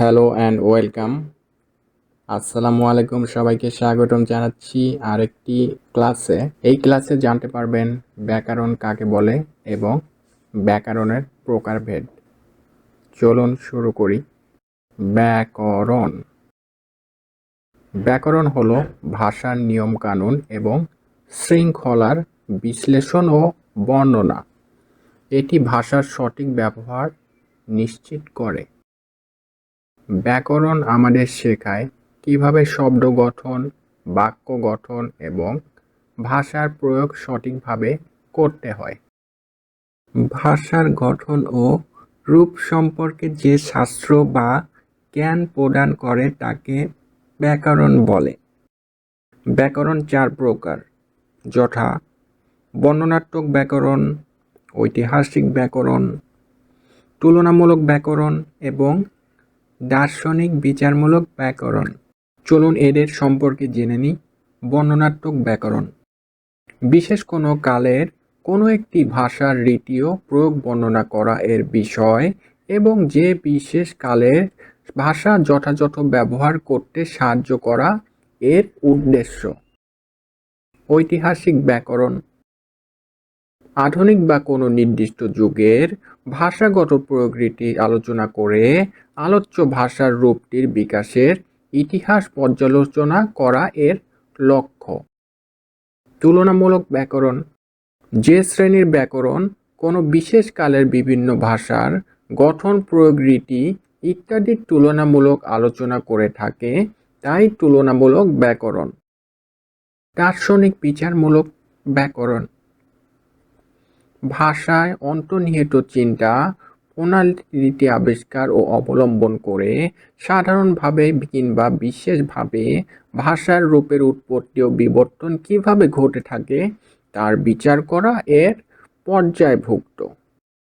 Hello and welcome. আসসালামু আলাইকুম সবাইকে, স্বাগতম জানাচ্ছি আরেকটি ক্লাসে। এই ক্লাসে জানতে পারবেন ব্যাকরণ কাকে বলে এবং ব্যাকরণের প্রকারভেদ। চলুন শুরু করি। ব্যাকরণ। ব্যাকরণ হলো ভাষার নিয়মকানুন এবং শৃঙ্খলার বিশ্লেষণ ও বর্ণনা। এটি ভাষার সঠিক ব্যবহার নিশ্চিত করে। ব্যাকরণ আমাদের শেখায় কীভাবে শব্দ গঠন, বাক্য গঠন এবং ভাষার প্রয়োগ সঠিকভাবে করতে হয়। ভাষার গঠন ও রূপ সম্পর্কে যে শাস্ত্র বা জ্ঞান প্রদান করে তাকে ব্যাকরণ বলে। ব্যাকরণ চার প্রকার, যথা বর্ণনাত্মক ব্যাকরণ, ঐতিহাসিক ব্যাকরণ, তুলনামূলক ব্যাকরণ এবং দার্শনিক বিচারমূলক ব্যাকরণ। চলুন এদের সম্পর্কে জেনে নিই। বর্ণনাত্মক ব্যাকরণ। বিশেষ কোনো কালের কোনো একটি ভাষার রীতিও প্রয়োগ বর্ণনা করা এর বিষয় এবং যে বিশেষ কালের ভাষা যথাযথ ব্যবহার করতে সাহায্য করা এর উদ্দেশ্য। ঐতিহাসিক ব্যাকরণ। আধুনিক বা কোনো নির্দিষ্ট যুগের ভাষাগত প্রয়োগ রীতি আলোচনা করে আলোচ্য ভাষার রূপটির বিকাশের ইতিহাস পর্যালোচনা করা এর লক্ষ্য। তুলনামূলক ব্যাকরণ। যে শ্রেণির ব্যাকরণ কোনো বিশেষ কালের বিভিন্ন ভাষার গঠন প্রয়োগ রীতি ইত্যাদির তুলনামূলক আলোচনা করে থাকে, তাই তুলনামূলক ব্যাকরণ। দার্শনিক বিচারমূলক ব্যাকরণ। ভাষায় অন্তর্নিহিত চিন্তা প্রণালীতে আবিষ্কার ও অবলম্বন করে সাধারণভাবে কিংবা বিশেষভাবে ভাষার রূপের উৎপত্তি ও বিবর্তন কীভাবে ঘটে থাকে, তার বিচার করা এর পর্যায়ভুক্ত।